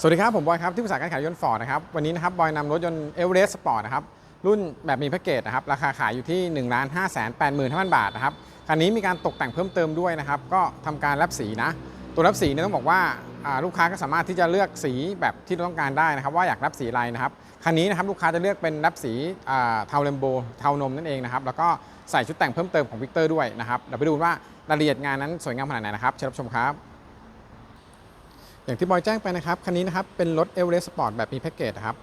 สวัสดีครับ ผมบอยครับที่ปรึกษาการขายยนต์ฟอร์ดนะครับ วันนี้นะครับบอยนำรถยนต์เอเวอเรสต์สปอร์ตนะครับ รุ่นแบบมีแพ็กเกจนะครับ ราคาขายอยู่ที่1 5 8 5 0 0 0บาทนะครับคันนี้มีการตกแต่งเพิ่มเติมด้วยนะครับ ก็ทำการแลบสีนะ ตัวแลบสีเนี่ยต้องบอกว่าลูกค้าก็สามารถที่จะเลือกสีแบบที่เราต้องการได้นะครับ ว่าอยากแลบสีอะไรนะครับคันนี้นะครับลูกค้าจะเลือกเป็นแลบสีเทาเลมโบเทานมนั่นเองนะครับแล้วก็ใส่ชุดแต่งเพิ่มเติมของวิกเตอร์ด้วยนะครับเดี๋ยวไปดูว่ารายละเอียดงานนั้นสวยงามขนาดไหนนะครับเชิญรับชมครับ อย่างที่บอยแจ้งไปนะครับ คันนี้นะครับ เป็นรถเอเวอเรสต์สปอร์ตแบบมีแพ็กเกจนะครับ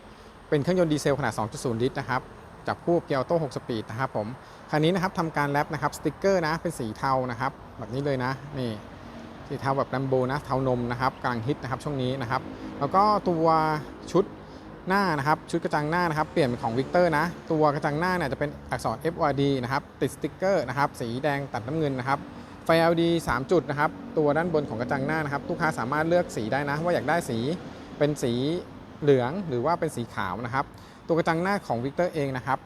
เป็นเครื่องยนต์ดีเซลขนาด 2.0 ลิตรนะครับจับคู่เกียร์ออโต้6สปีดนะครับผม คันนี้นะครับทำการแรปนะครับสติกเกอร์นะ เป็นสีเทานะครับ แบบนี้เลยนะ นี่สีเทาแบบแลมโบนะ เทานมนะครับกำลังฮิตนะครับช่วงนี้นะครับ แล้วก็ตัวชุดหน้านะครับ ชุดกระจังหน้านะครับ เปลี่ยนเป็นของวิกเตอร์นะ ตัวกระจังหน้าเนี่ยจะเป็นอักษร FYD นะครับ ติดสติกเกอร์นะครับ สีแดงตัดน้ำเงินนะครับ ฟ LED 3 จุดนะครับ ตัวด้านบนของกระจังหน้านะครับ ลูกค้าสามารถเลือกสีได้นะ ว่าอยากได้สีเป็นสีเหลืองหรือว่าเป็นสีขาวนะครับ ตัวกระจังหน้าของวิกเตอร์เองนะครับ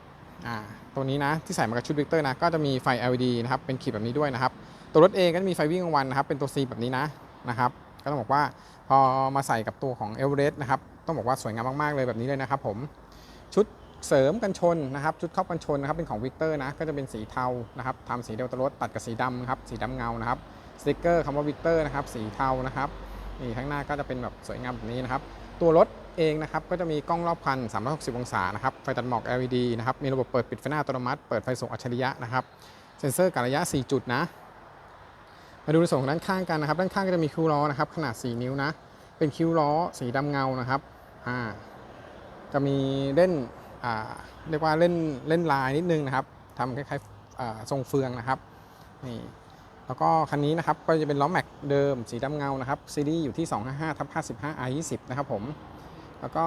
อ่าตัวนี้นะที่ใส่มากับชุดวิกเตอร์นะก็จะมีไฟ LED นะครับเป็นขีดแบบนี้ด้วยนะครับ ตัวรถเองก็จะมีไฟวิ่งกลางวันนะครับ เป็นตัว C แบบนี้นะนะครับ ก็ต้องบอกว่าพอมาใส่กับตัวของ e v e r e s t นะครับต้องบอกว่าสวยงามมากๆเลยแบบนี้เลยนะครับผมชุด เสริมกันชนนะครับชุดครอบกันชนนะครับเป็นของวิกเตอร์นะก็จะเป็นสีเทานะครับทำสีเดียวตัวรถตัดกับสีดำนะครับสีดำเงานะครับสติกเกอร์คำว่าวิกเตอร์นะครับสีเทานะครับนี่ข้างหน้าก็จะเป็นแบบสวยงามแบบนี้นะครับตัวรถเองนะครับก็จะมีกล้องรอบคัน 360 องศานะครับไฟตัดหมอก LED นะครับมีระบบเปิดปิดไฟหน้าอัตโนมัติเปิดไฟส่งอัจฉริยะนะครับเซ็นเซอร์การระยะ 4 จุดนะมาดูในส่วนของด้านข้างกันนะครับด้านข้างก็จะมีคิ้วล้อนะครับขนาด 4 นิ้วนะเป็นคิ้วล้อสีดำเงานะครับอ่าจะมีเล่น เรียกว่าเล่นเล่นลายนิดนึงนะครับทำคล้ายๆทรงเฟืองนะครับนี่แล้วก็คันนี้นะครับก็จะเป็นล้อแม็กเดิมสีดำเงานะครับซีรีส์อยู่ที่ 255ทับ55 i20 นะครับผมแล้วก็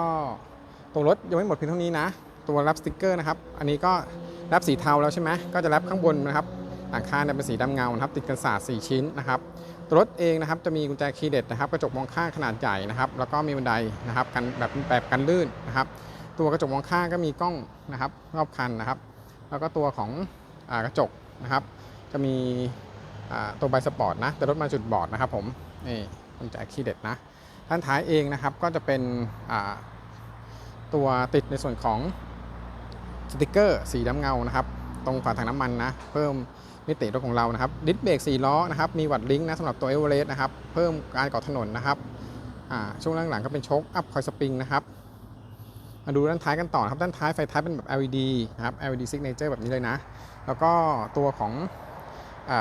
ตัวรถยังไม่หมดเพียงเท่านี้นะ ตัวรับสติกเกอร์นะครับ อันนี้ก็รับสีเทาแล้วใช่ไหมก็จะรับข้างบนนะครับหลังคาเนี่ยเป็นสีดำเงานะครับ ติดกันศาสตร์4ชิ้นนะครับตัวรถเองนะครับจะมีกุญแจคีย์เด็ดนะครับกระจกมองข้างขนาดใหญ่นะครับ แล้วก็มีบันไดนะครับกันแบบแบบกันลื่นนะครับ ตัวกระจกมองข้างก็มีกล้องนะครับรอบคันนะครับ แล้วก็ตัวของอกระจกนะครับ จะมีตัวใบสปอร์ตนะแต่รถมาจุดบอดนะครับผมนี่กุญแจคีย์เด็ดนะด้านท้ายเองนะครับก็จะเป็นตัวติดในส่วนของสติกเกอร์สีดำเงานะครับ ตรงฝาถังน้ำมันนะ เพิ่มมิติรถของเรานะครับดิสเบรก4ล้อนะครับ มีวัดลิงก์นะสำหรับตัวเอเวอเรสต์นะครับ เพิ่มการก่อถนนนะครับอ่าช่วงหลังๆก็เป็นโชคอัพคอยสปริงนะครับ มาดูด้านท้ายกันต่อนะครับด้านท้ายไฟท้ายเป็นแบบ LED นะครับ LED signature แบบนี้เลยนะ แล้วก็ตัวของอ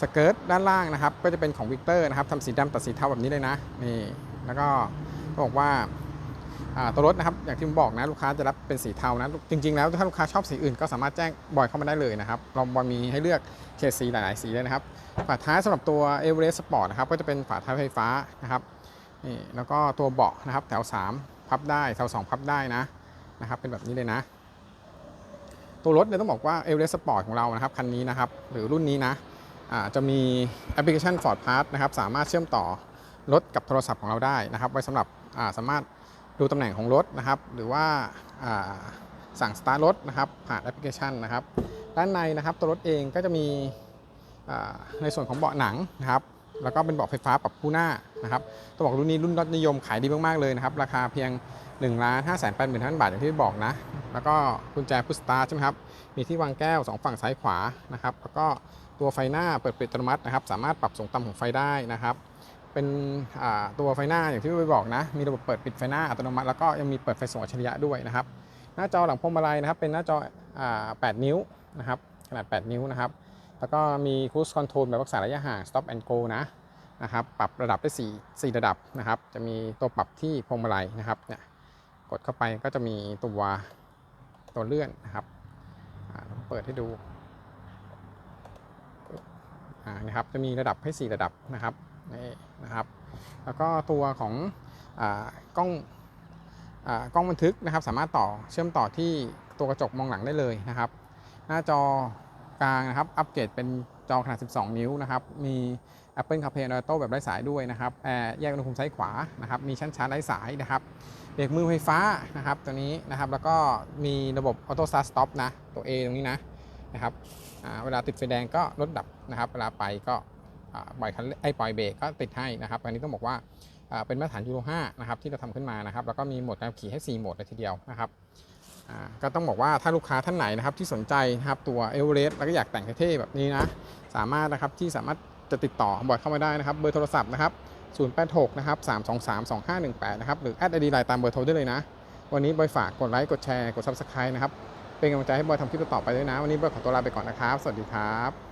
สเกิร์ตด้านล่างนะครับ ก็จะเป็นของวิกเตอร์นะครับทำสีดำตัดสีเทาแบบนี้เลยนะนี่แล้วก็บอกว่าตัวรถนะครับอย่างที่ผมบอกนะลูกค้าจะรับเป็นสีเทานะจริง ๆ แล้วถ้าลูกค้าชอบสีอื่นก็สามารถแจ้งบอยเข้ามาได้เลยนะครับเราบอยมีให้เลือกเฉดสีหลายๆสีเลยนะครับฝาท้ายสำหรับตัว e v e r e s t Sport นะครับก็จะเป็นฝาท้ายไฟฟ้านะครับนี่แล้วก็ตัวเบาะนะครับแถว 3 พับได้แถว2พับได้นะนะครับ เป็นแบบนี้เลยนะ ตัวรถเนี่ยต้องบอกว่า e v e r e s t Sport ของเรานะครับคันนี้นะครับ หรือรุ่นนี้นะจะมีแอปพลิเคชัน Ford Pass นะครับสามารถเชื่อมต่อรถกับโทรศัพท์ของเราได้นะครับ ไว้สำหรับสามารถดูตำแหน่งของรถนะครับ หรือว่าสั่งสตาร์ทรถนะครับผ่านแอปพลิเคชันนะครับ ด้านในนะครับตัวรถเองก็จะมีในส่วนของเบาะหนังนะครับ แล้วก็เป็นเบาะไฟฟ้าปรับคู่หน้า นะครับต้องบอกรุ่นนี้รุ่นยอดนิยมขายดีมากๆเลยนะครับ ราคาเพียง1นึ่งล้านห้าแสนแปดหมื่นบาทอย่างที่บอกนะ แล้วก็กุญแจพุชสตาร์ใช่ไหมครับ มีที่วางแก้ว 2 ฝั่งซ้ายขวานะครับ แล้วก็ตัวไฟหน้าเปิดปิดอัตโนมัตินะครับ สามารถปรับสูงต่ำของไฟได้นะครับ เป็นตัวไฟหน้าอย่างที่ไปบอกนะ มีระบบเปิดปิดไฟหน้าอัตโนมัติ แล้วก็ยังมีเปิดไฟส่องอัจฉริยะด้วยนะครับ หน้าจอหลังพวงมาลัยนะครับ เป็นหน้าจอ8นิ้วนะครับ ขนาด 8 นิ้วนะครับ แล้วก็มี cruise control แบบรักษาระยะห่าง stop and go นะ นะครับปรับระดับได้ 4 4 ระดับนะครับ จะมีตัวปรับที่พวงมาลัยนะครับเนี่ยกดเข้าไปก็จะมีตัวตัวเลื่อนนะครับอ่าเปิดให้ดูนะครับจะมีระดับให้ 4 ระดับนะครับนี่นะครับ แล้วก็ตัวของอกล้องอกล้องบันทึกนะครับ สามารถต่อเชื่อมต่อที่ตัวกระจกมองหลังได้เลยนะครับ หน้าจอกลางนะครับ อัปเกรดเป็นจอขนาด 12 นิ้วนะครับ มี Apple CarPlay and Auto แบบไร้สายด้วยนะครับแอร์แยกอุณหภูมิซ้ายขวานะครับ มีชั้นชาร์จไร้สายนะครับเบรกมือไฟฟ้านะครับ ตัวนี้นะครับ แล้วก็มีระบบ Auto Start Stop นะ ตัว A ตรงนี้นะนะครับเวลาติดไฟแดงก็รถดับนะครับ เวลาไปก็ปล่อยคันไอ้ปล่อยเบรกก็ติดให้นะครับ อันนี้ต้องบอกว่าเป็นมาตรฐานยูโร5นะครับที่เราทำขึ้นมานะครับ แล้วก็มีโหมดการขี่ให้ 4 โหมดเลยทีเดียวนะครับก็ต้องบอกว่าถ้าลูกค้าท่านไหนนะครับที่สนใจนะครับตัวเอเวอเรสต์แล้วก็อยากแต่งเท่ๆแบบนี้นะ สามารถนะครับที่สามารถ จะติดต่อบอยเข้ามาได้นะครับ เบอร์โทรศัพท์นะครับ 086 นะครับ 323 2518 นะครับ หรือแอดไอดีไลน์ตามเบอร์โทรได้เลยนะ วันนี้บอยฝากกดไลค์ กดแชร์ กด Subscribe นะครับ เป็นกำลังใจให้บอยทำคลิปต่อไปด้วยนะ วันนี้บอยขอตัวลาไปก่อนนะครับ สวัสดีครับ